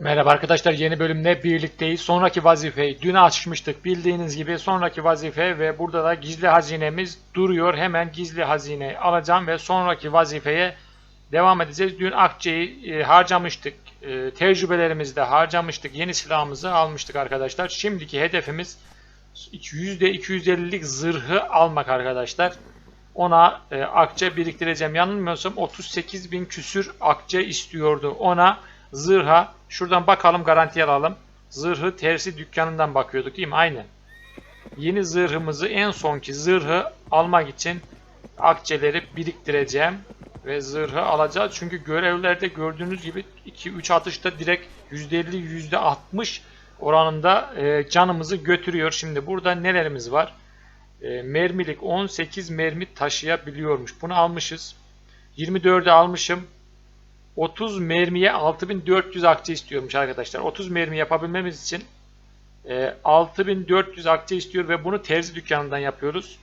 Merhaba arkadaşlar yeni bölümle birlikteyiz. Sonraki vazifeyi dün açmıştık bildiğiniz gibi sonraki vazife ve burada da gizli hazinemiz duruyor. Hemen gizli hazineyi alacağım ve sonraki vazifeye devam edeceğiz. Dün akçeyi e, harcamıştık. E, tecrübelerimizi de harcamıştık. Yeni silahımızı almıştık arkadaşlar. Şimdiki hedefimiz %250'lik zırhı almak arkadaşlar. Ona e, akçe biriktireceğim. Yanılmıyorsam 38 bin küsür akçe istiyordu. Ona zırha şuradan bakalım garanti alalım. Zırhı tersi dükkanından bakıyorduk değil mi? Aynen. Yeni zırhımızı en sonki zırhı almak için akçeleri biriktireceğim. Ve zırhı alacağız. Çünkü görevlerde gördüğünüz gibi 2-3 atışta direkt %50 %60 oranında e, canımızı götürüyor. Şimdi burada nelerimiz var? E, mermilik 18 mermi taşıyabiliyormuş. Bunu almışız. 24'ü almışım. 30 mermiye 6400 akçe istiyormuş arkadaşlar. 30 mermi yapabilmemiz için e, 6400 akçe istiyor ve bunu terzi dükkanından yapıyoruz.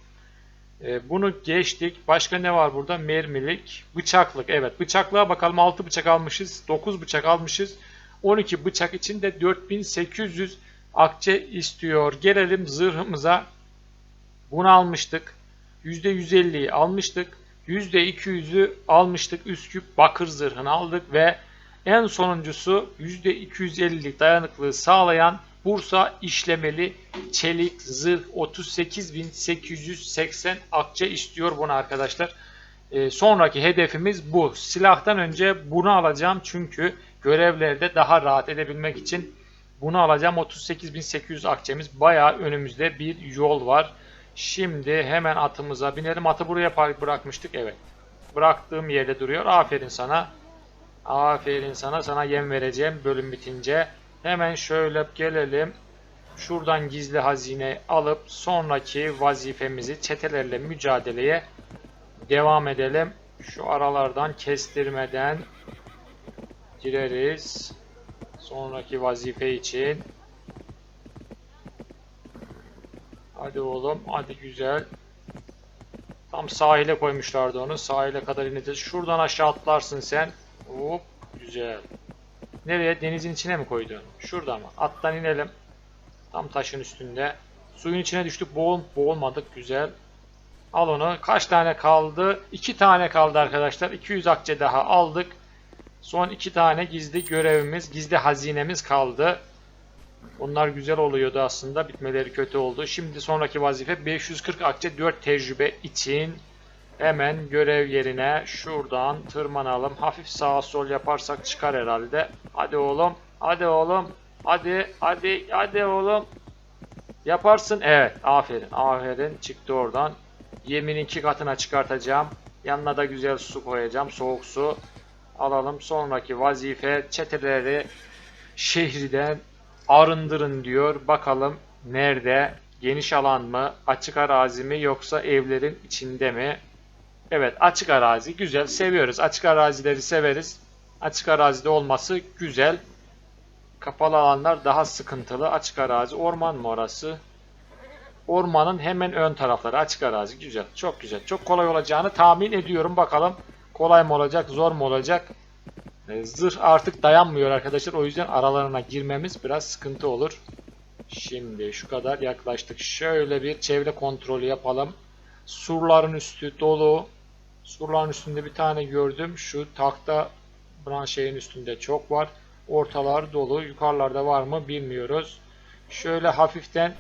E, bunu geçtik. Başka ne var burada? Mermilik, bıçaklık. Evet bıçaklığa bakalım 6 bıçak almışız. 9 bıçak almışız. 12 bıçak için de 4800 akçe istiyor. Gelelim zırhımıza. Bunu almıştık. %150'yi almıştık. %200'ü almıştık. Üsküp bakır zırhını aldık ve en sonuncusu %250'lik dayanıklılığı sağlayan Bursa işlemeli çelik zırh 38.880 akçe istiyor bunu arkadaşlar. Ee, sonraki hedefimiz bu. Silahtan önce bunu alacağım çünkü görevlerde daha rahat edebilmek için bunu alacağım. 38.800 akçemiz bayağı önümüzde bir yol var. Şimdi hemen atımıza binelim. Atı buraya park bırakmıştık. Evet. Bıraktığım yerde duruyor. Aferin sana. Aferin sana. Sana yem vereceğim bölüm bitince. Hemen şöyle gelelim. Şuradan gizli hazine alıp sonraki vazifemizi çetelerle mücadeleye devam edelim. Şu aralardan kestirmeden gireriz. Sonraki vazife için. Hadi oğlum. Hadi güzel. Tam sahile koymuşlardı onu. Sahile kadar ineceğiz. Şuradan aşağı atlarsın sen. Hop. Güzel. Nereye? Denizin içine mi koydun? Şurada mı? Attan inelim. Tam taşın üstünde. Suyun içine düştük. Boğul, boğulmadık. Güzel. Al onu. Kaç tane kaldı? 2 tane kaldı arkadaşlar. 200 akçe daha aldık. Son 2 tane gizli görevimiz, gizli hazinemiz kaldı. Bunlar güzel oluyordu aslında. Bitmeleri kötü oldu. Şimdi sonraki vazife 540 akçe 4 tecrübe için hemen görev yerine şuradan tırmanalım. Hafif sağa sol yaparsak çıkar herhalde. Hadi oğlum. Hadi oğlum. Hadi. Hadi. Hadi oğlum. Yaparsın. Evet. Aferin. Aferin. Çıktı oradan. Yemin iki katına çıkartacağım. Yanına da güzel su koyacağım. Soğuk su. Alalım. Sonraki vazife çeteleri şehriden arındırın diyor. Bakalım nerede? Geniş alan mı? Açık arazi mi? Yoksa evlerin içinde mi? Evet açık arazi. Güzel. Seviyoruz. Açık arazileri severiz. Açık arazide olması güzel. Kapalı alanlar daha sıkıntılı. Açık arazi. Orman mı orası? Ormanın hemen ön tarafları. Açık arazi. Güzel. Çok güzel. Çok kolay olacağını tahmin ediyorum. Bakalım kolay mı olacak? Zor mu olacak? E, Zırh artık dayanmıyor arkadaşlar. O yüzden aralarına girmemiz biraz sıkıntı olur. Şimdi şu kadar yaklaştık. Şöyle bir çevre kontrolü yapalım. Surların üstü dolu. Surların üstünde bir tane gördüm. Şu tahta branşeyin üstünde çok var. Ortalar dolu. Yukarılarda var mı bilmiyoruz. Şöyle hafiften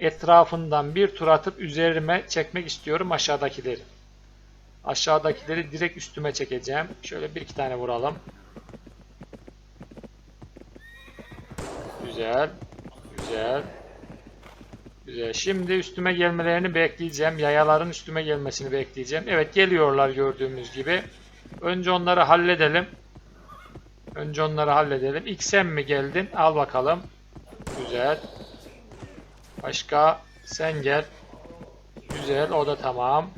etrafından bir tur atıp üzerime çekmek istiyorum aşağıdakileri. Aşağıdakileri direkt üstüme çekeceğim. Şöyle bir iki tane vuralım. Güzel. Güzel. Güzel. Şimdi üstüme gelmelerini bekleyeceğim. Yayaların üstüme gelmesini bekleyeceğim. Evet geliyorlar gördüğümüz gibi. Önce onları halledelim. Önce onları halledelim. İlk sen mi geldin? Al bakalım. Güzel. Başka? Sen gel. Güzel. O da tamam.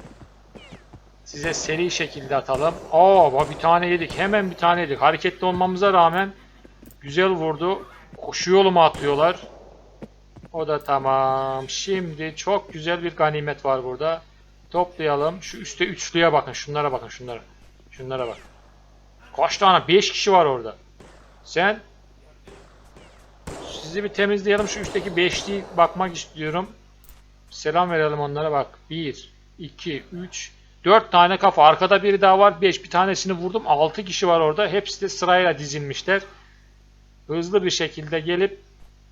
Size seri şekilde atalım. Aa bir tane yedik. Hemen bir tane yedik. Hareketli olmamıza rağmen güzel vurdu. Koşu yolu mu atlıyorlar? O da tamam. Şimdi çok güzel bir ganimet var burada. Toplayalım. Şu üstte üçlüye bakın. Şunlara bakın. Şunlara. Şunlara bak. Kaç tane? 5 kişi var orada. Sen Sizi bir temizleyelim. Şu üstteki beşliği bakmak istiyorum. Selam verelim onlara bak. 1, 2, 3, 4 tane kafa. Arkada biri daha var. 5. Bir tanesini vurdum. 6 kişi var orada. Hepsi de sırayla dizilmişler. Hızlı bir şekilde gelip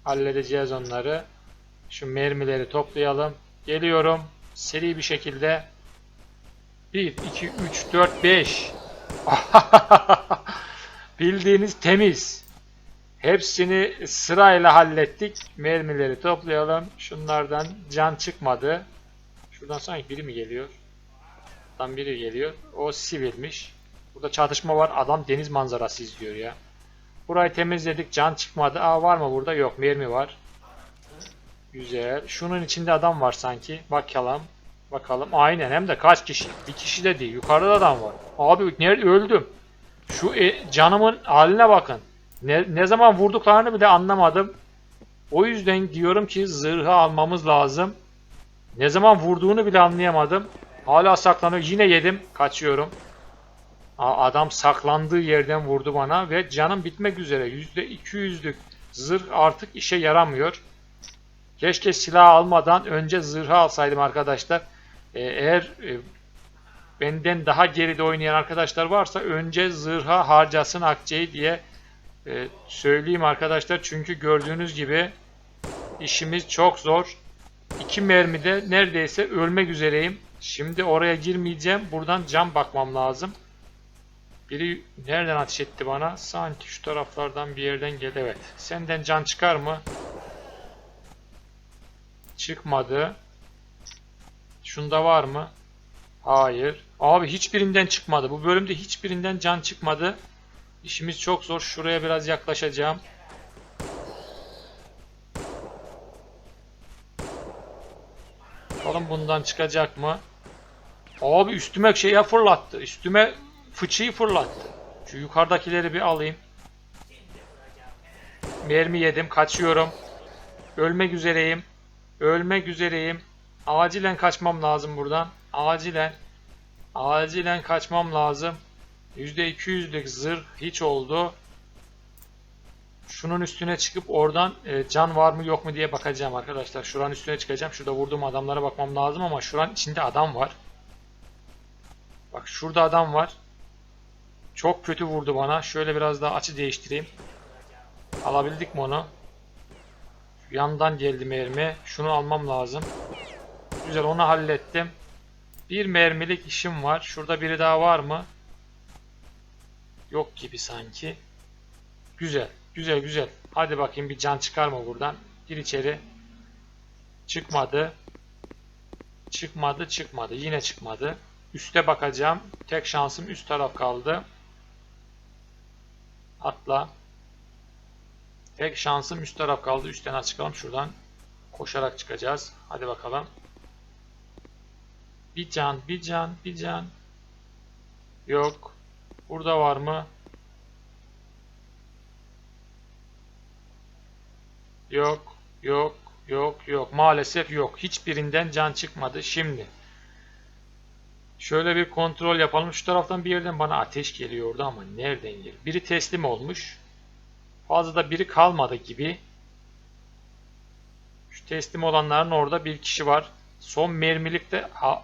halledeceğiz onları. Şu mermileri toplayalım. Geliyorum. Seri bir şekilde. 1, 2, 3, 4, 5. Bildiğiniz temiz. Hepsini sırayla hallettik. Mermileri toplayalım. Şunlardan can çıkmadı. Şuradan sanki biri mi geliyor? Buradan biri geliyor. O sivilmiş. Burada çatışma var. Adam deniz manzarası izliyor ya. Burayı temizledik. Can çıkmadı. Aa var mı burada? Yok. Mermi var. Güzel. Şunun içinde adam var sanki. Bakalım. Bakalım. Aynen. Hem de kaç kişi? Bir kişi de değil. Yukarıda adam var. Abi nerede öldüm? Şu e, canımın haline bakın. Ne, ne zaman vurduklarını bile anlamadım. O yüzden diyorum ki zırhı almamız lazım. Ne zaman vurduğunu bile anlayamadım. Hala saklanıyor. Yine yedim. Kaçıyorum. Aa, adam saklandığı yerden vurdu bana ve canım bitmek üzere. %200'lük zırh artık işe yaramıyor. Keşke silah almadan önce zırhı alsaydım arkadaşlar. Ee, eğer e, benden daha geride oynayan arkadaşlar varsa önce zırha harcasın akçeyi diye e, söyleyeyim arkadaşlar. Çünkü gördüğünüz gibi işimiz çok zor. İki mermide neredeyse ölmek üzereyim. Şimdi oraya girmeyeceğim. Buradan cam bakmam lazım. Biri nereden ateş etti bana? Sanki şu taraflardan bir yerden geldi. Evet. Senden can çıkar mı? Çıkmadı. Şunda var mı? Hayır. Abi hiçbirinden çıkmadı. Bu bölümde hiçbirinden can çıkmadı. İşimiz çok zor. Şuraya biraz yaklaşacağım. Bakalım bundan çıkacak mı? Abi üstüme şeye fırlattı. Üstüme fıçıyı fırlattı. Şu yukarıdakileri bir alayım. Mermi yedim. Kaçıyorum. Ölmek üzereyim. Ölmek üzereyim. Acilen kaçmam lazım buradan. Acilen. Acilen kaçmam lazım. %200'lük zırh hiç oldu. Şunun üstüne çıkıp oradan e, can var mı yok mu diye bakacağım arkadaşlar. Şuranın üstüne çıkacağım. Şurada vurduğum adamlara bakmam lazım ama şuranın içinde adam var. Bak şurada adam var. Çok kötü vurdu bana. Şöyle biraz daha açı değiştireyim. Alabildik mi onu? Şu yandan geldi mermi. Şunu almam lazım. Güzel onu hallettim. Bir mermilik işim var. Şurada biri daha var mı? Yok gibi sanki. Güzel. Güzel güzel. Hadi bakayım bir can çıkar mı buradan? Gir içeri. Çıkmadı. Çıkmadı çıkmadı. Yine çıkmadı. Üste bakacağım. Tek şansım üst taraf kaldı. Atla. Tek şansım üst taraf kaldı. Üstten çıkalım şuradan. Koşarak çıkacağız. Hadi bakalım. Bir can, bir can, bir can. Yok. Burada var mı? Yok, yok, yok, yok. Maalesef yok. Hiçbirinden can çıkmadı. Şimdi. Şöyle bir kontrol yapalım. Şu taraftan bir yerden bana ateş geliyordu ama nereden geliyor? Biri teslim olmuş. Fazla da biri kalmadı gibi. Şu teslim olanların orada bir kişi var. Son mermilikte ha,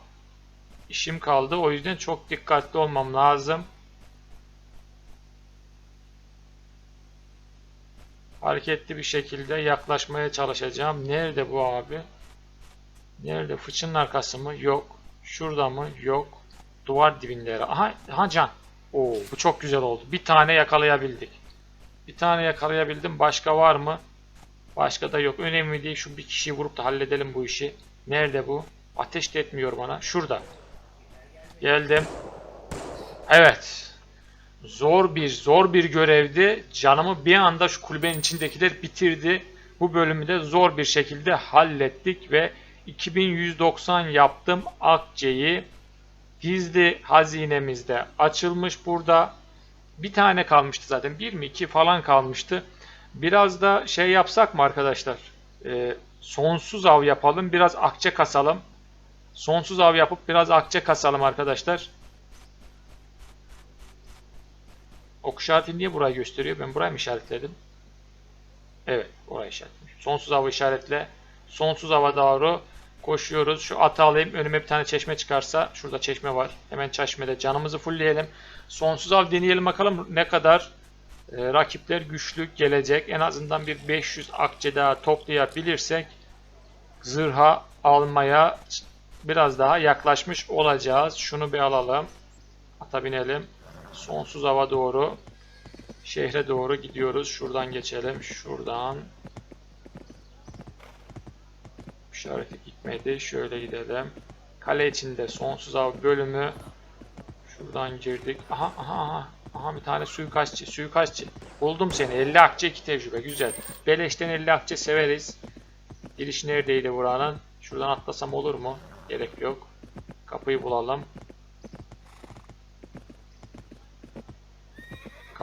işim kaldı. O yüzden çok dikkatli olmam lazım. Hareketli bir şekilde yaklaşmaya çalışacağım. Nerede bu abi? Nerede? Fıçının arkası mı? Yok. Şurada mı? Yok. Duvar dibinde. Aha, aha can. Oo, bu çok güzel oldu. Bir tane yakalayabildik. Bir tane yakalayabildim. Başka var mı? Başka da yok. Önemli değil. Şu bir kişiyi vurup da halledelim bu işi. Nerede bu? Ateş de etmiyor bana. Şurada. Geldim. Evet. Zor bir zor bir görevdi. Canımı bir anda şu kulübenin içindekiler bitirdi. Bu bölümü de zor bir şekilde hallettik ve 2190 yaptım akçeyi. Gizli hazinemizde açılmış burada. Bir tane kalmıştı zaten. Bir mi iki falan kalmıştı. Biraz da şey yapsak mı arkadaşlar? Ee, sonsuz av yapalım. Biraz akçe kasalım. Sonsuz av yapıp biraz akçe kasalım arkadaşlar. Ok işareti niye burayı gösteriyor? Ben burayı mı işaretledim? Evet, orayı işaretlemiş. Sonsuz hava işaretle. Sonsuz hava doğru koşuyoruz. Şu atı alayım. Önüme bir tane çeşme çıkarsa. Şurada çeşme var. Hemen çeşmede canımızı fullleyelim. Sonsuz av deneyelim bakalım ne kadar e, rakipler güçlü gelecek. En azından bir 500 akçe daha toplayabilirsek zırha almaya biraz daha yaklaşmış olacağız. Şunu bir alalım. Ata binelim. Sonsuz hava doğru. Şehre doğru gidiyoruz. Şuradan geçelim. Şuradan. İşareti gitmedi. Şöyle gidelim. Kale içinde sonsuz av bölümü. Şuradan girdik. Aha aha aha. Aha bir tane suikastçı. Suikastçı. Buldum seni. 50 akçe 2 tecrübe. Güzel. Beleşten 50 akçe severiz. Giriş neredeydi buranın? Şuradan atlasam olur mu? Gerek yok. Kapıyı bulalım.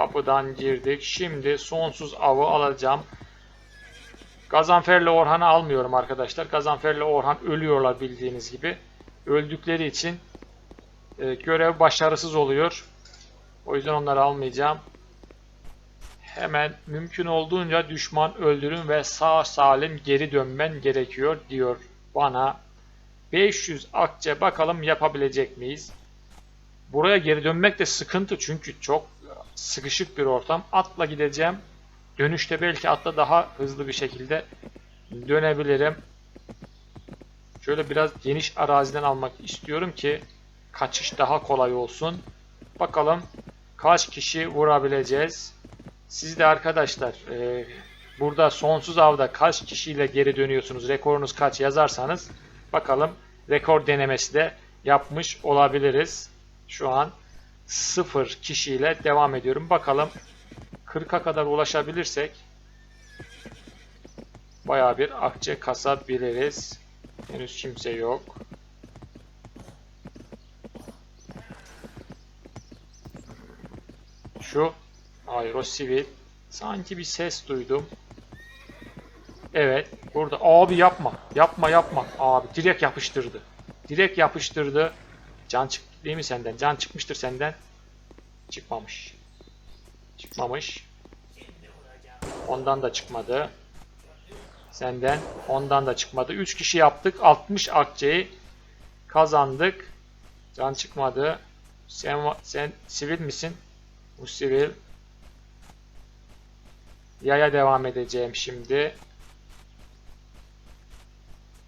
Kapıdan girdik. Şimdi sonsuz avı alacağım. Gazanfer'le Orhan'ı almıyorum arkadaşlar. Gazanfer'le Orhan ölüyorlar bildiğiniz gibi. Öldükleri için e, görev başarısız oluyor. O yüzden onları almayacağım. Hemen mümkün olduğunca düşman öldürün ve sağ salim geri dönmen gerekiyor diyor bana. 500 akçe bakalım yapabilecek miyiz? Buraya geri dönmek de sıkıntı çünkü çok sıkışık bir ortam. Atla gideceğim. Dönüşte belki atla daha hızlı bir şekilde dönebilirim. Şöyle biraz geniş araziden almak istiyorum ki kaçış daha kolay olsun. Bakalım kaç kişi vurabileceğiz. Siz de arkadaşlar e, burada sonsuz avda kaç kişiyle geri dönüyorsunuz, rekorunuz kaç yazarsanız bakalım rekor denemesi de yapmış olabiliriz. Şu an 0 kişiyle devam ediyorum. Bakalım 40'a kadar ulaşabilirsek baya bir akçe kasabiliriz. Henüz kimse yok. Şu hayır o sivil. Sanki bir ses duydum. Evet. Burada. Abi yapma. Yapma yapma. Abi direkt yapıştırdı. Direkt yapıştırdı. Can çıktı değil mi senden? Can çıkmıştır senden. Çıkmamış. Çıkmamış. Ondan da çıkmadı. Senden. Ondan da çıkmadı. 3 kişi yaptık. 60 akçeyi kazandık. Can çıkmadı. Sen sen sivil misin? Bu sivil. Yaya devam edeceğim şimdi.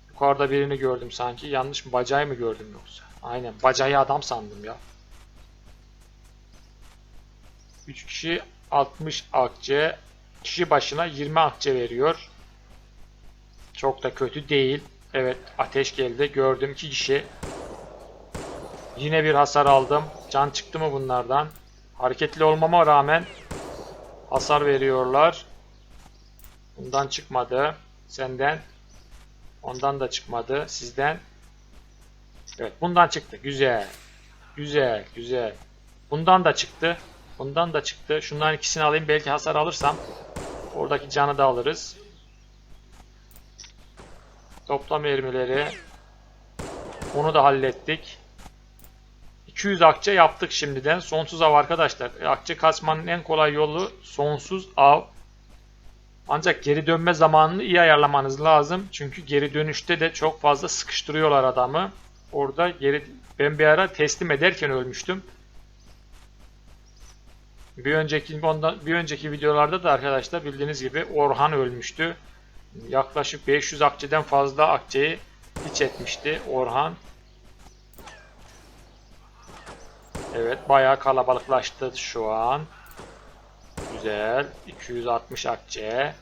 Yukarıda birini gördüm sanki. Yanlış mı? Bacayı mı gördüm yoksa? Aynen. Bacayı adam sandım ya. 3 kişi 60 akçe. Kişi başına 20 akçe veriyor. Çok da kötü değil. Evet ateş geldi. Gördüm 2 kişi. Yine bir hasar aldım. Can çıktı mı bunlardan? Hareketli olmama rağmen hasar veriyorlar. Bundan çıkmadı. Senden. Ondan da çıkmadı. Sizden. Evet bundan çıktı. Güzel. Güzel. Güzel. Bundan da çıktı. Bundan da çıktı. Şunların ikisini alayım. Belki hasar alırsam oradaki canı da alırız. Toplam mermileri. Onu da hallettik. 200 akçe yaptık şimdiden. Sonsuz av arkadaşlar. Akçe kasmanın en kolay yolu sonsuz av. Ancak geri dönme zamanını iyi ayarlamanız lazım. Çünkü geri dönüşte de çok fazla sıkıştırıyorlar adamı. Orada geri ben bir ara teslim ederken ölmüştüm. Bir önceki ondan bir önceki videolarda da arkadaşlar bildiğiniz gibi Orhan ölmüştü. Yaklaşık 500 akçeden fazla akçeyi hiç etmişti Orhan. Evet bayağı kalabalıklaştı şu an. Güzel. 260 akçe.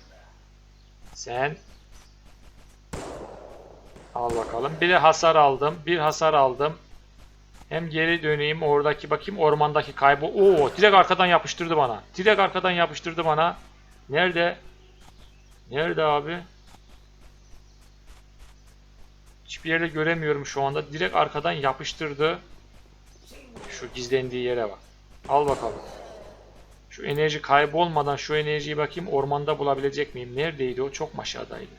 Sen al bakalım. Bir de hasar aldım. Bir hasar aldım. Hem geri döneyim oradaki bakayım ormandaki kaybı. Oo direkt arkadan yapıştırdı bana. Direkt arkadan yapıştırdı bana. Nerede? Nerede abi? Hiçbir yerde göremiyorum şu anda. Direkt arkadan yapıştırdı. Şu gizlendiği yere bak. Al bakalım. Şu enerji kaybolmadan şu enerjiyi bakayım ormanda bulabilecek miyim? Neredeydi o? Çok aşağıdaydı.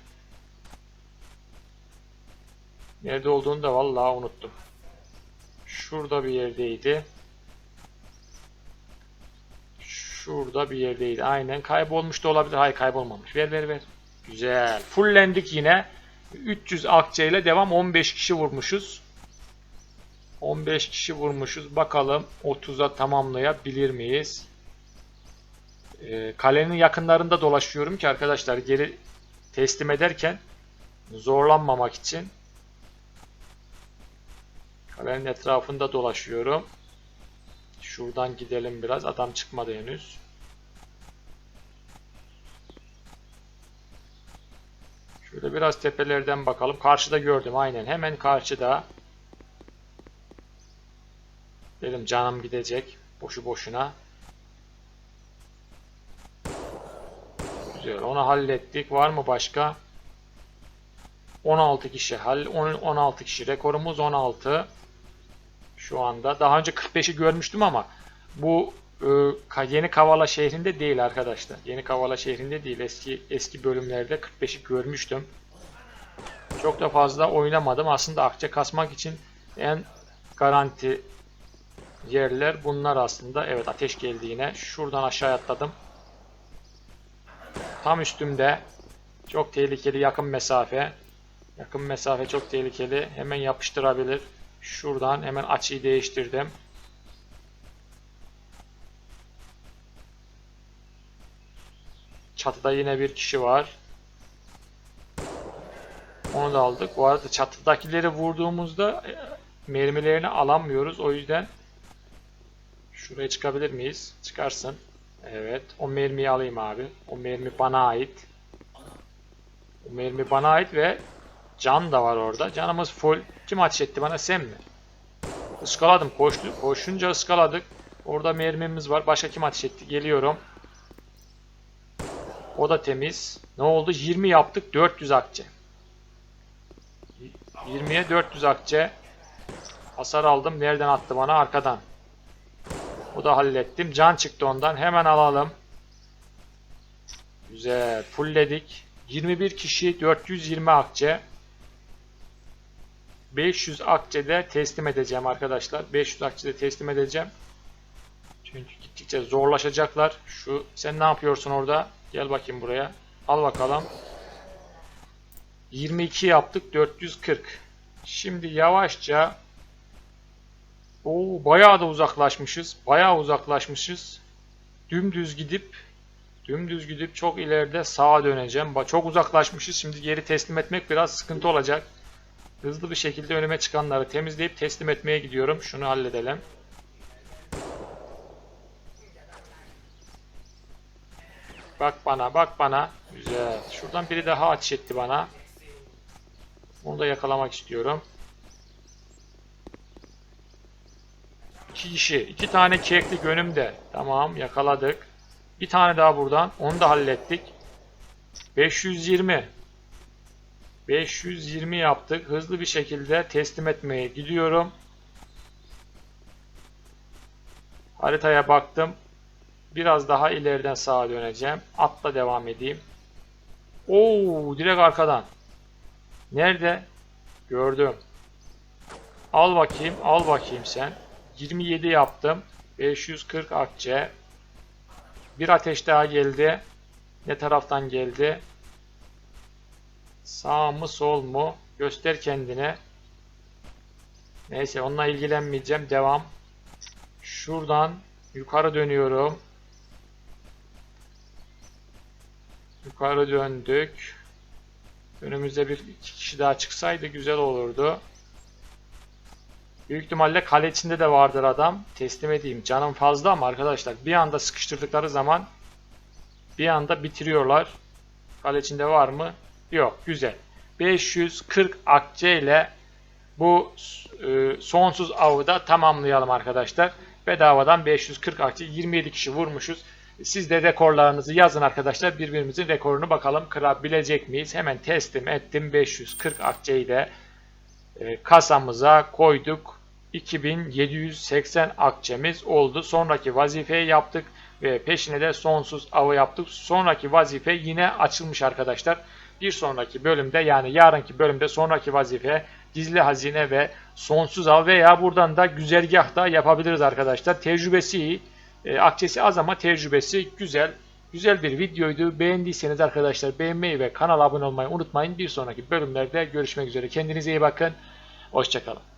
Nerede olduğunu da vallahi unuttum. Şurada bir yerdeydi. Şurada bir yerdeydi. Aynen. Kaybolmuş da olabilir. Hayır kaybolmamış. Ver ver ver. Güzel. Fullendik yine. 300 akçe ile devam. 15 kişi vurmuşuz. 15 kişi vurmuşuz. Bakalım 30'a tamamlayabilir miyiz? Ee, kalenin yakınlarında dolaşıyorum ki arkadaşlar geri teslim ederken zorlanmamak için. Kalenin etrafında dolaşıyorum. Şuradan gidelim biraz. Adam çıkmadı henüz. Şöyle biraz tepelerden bakalım. Karşıda gördüm aynen. Hemen karşıda. Dedim canım gidecek. Boşu boşuna. Güzel. Onu hallettik. Var mı başka? 16 kişi. Hall 16 kişi. Rekorumuz 16. Şu anda. Daha önce 45'i görmüştüm ama bu e, Yeni Kavala şehrinde değil arkadaşlar. Yeni Kavala şehrinde değil. Eski eski bölümlerde 45'i görmüştüm. Çok da fazla oynamadım. Aslında akçe kasmak için en garanti yerler bunlar aslında. Evet ateş geldi yine. Şuradan aşağı atladım. Tam üstümde. Çok tehlikeli yakın mesafe. Yakın mesafe çok tehlikeli. Hemen yapıştırabilir. Şuradan hemen açıyı değiştirdim. Çatıda yine bir kişi var. Onu da aldık. Bu arada çatıdakileri vurduğumuzda e, mermilerini alamıyoruz. O yüzden şuraya çıkabilir miyiz? Çıkarsın. Evet. O mermiyi alayım abi. O mermi bana ait. O mermi bana ait ve can da var orada. Canımız full. Kim ateş etti bana? Sen mi? Iskaladım. Koştu. Koşunca ıskaladık. Orada mermimiz var. Başka kim ateş etti? Geliyorum. O da temiz. Ne oldu? 20 yaptık. 400 akçe. 20'ye 400 akçe. Hasar aldım. Nereden attı bana? Arkadan. O da hallettim. Can çıktı ondan. Hemen alalım. Güzel. Fullledik. 21 kişi 420 akçe. 500 akçede teslim edeceğim arkadaşlar. 500 akçede teslim edeceğim. Çünkü gittikçe zorlaşacaklar. Şu sen ne yapıyorsun orada? Gel bakayım buraya. Al bakalım. 22 yaptık. 440. Şimdi yavaşça Oo, bayağı da uzaklaşmışız. Bayağı uzaklaşmışız. Dümdüz gidip dümdüz gidip çok ileride sağa döneceğim. Çok uzaklaşmışız. Şimdi geri teslim etmek biraz sıkıntı olacak. Hızlı bir şekilde önüme çıkanları temizleyip teslim etmeye gidiyorum. Şunu halledelim. Bak bana, bak bana. Güzel. Şuradan biri daha ateş etti bana. Onu da yakalamak istiyorum. İki kişi. iki tane keklik önümde. Tamam yakaladık. Bir tane daha buradan. Onu da hallettik. 520. 520 yaptık. Hızlı bir şekilde teslim etmeye gidiyorum. Haritaya baktım. Biraz daha ileriden sağa döneceğim. Atla devam edeyim. Oo, direkt arkadan. Nerede? Gördüm. Al bakayım, al bakayım sen. 27 yaptım. 540 akçe. Bir ateş daha geldi. Ne taraftan geldi? Sağ mı sol mu? Göster kendine. Neyse onunla ilgilenmeyeceğim. Devam. Şuradan yukarı dönüyorum. Yukarı döndük. Önümüzde bir iki kişi daha çıksaydı güzel olurdu. Büyük ihtimalle kale içinde de vardır adam. Teslim edeyim. Canım fazla ama arkadaşlar bir anda sıkıştırdıkları zaman bir anda bitiriyorlar. Kale içinde var mı? Yok. Güzel. 540 akçe ile bu e, sonsuz avı da tamamlayalım arkadaşlar. Bedavadan 540 akçe 27 kişi vurmuşuz. Siz de rekorlarınızı yazın arkadaşlar. Birbirimizin rekorunu bakalım kırabilecek miyiz? Hemen teslim ettim. 540 akçeyi de e, kasamıza koyduk. 2780 akçemiz oldu. Sonraki vazifeyi yaptık ve peşine de sonsuz avı yaptık. Sonraki vazife yine açılmış arkadaşlar. Bir sonraki bölümde yani yarınki bölümde sonraki vazife gizli hazine ve sonsuz av veya buradan da güzergah da yapabiliriz arkadaşlar. Tecrübesi iyi. E, akçesi az ama tecrübesi güzel. Güzel bir videoydu. Beğendiyseniz arkadaşlar beğenmeyi ve kanala abone olmayı unutmayın. Bir sonraki bölümlerde görüşmek üzere. Kendinize iyi bakın. Hoşçakalın.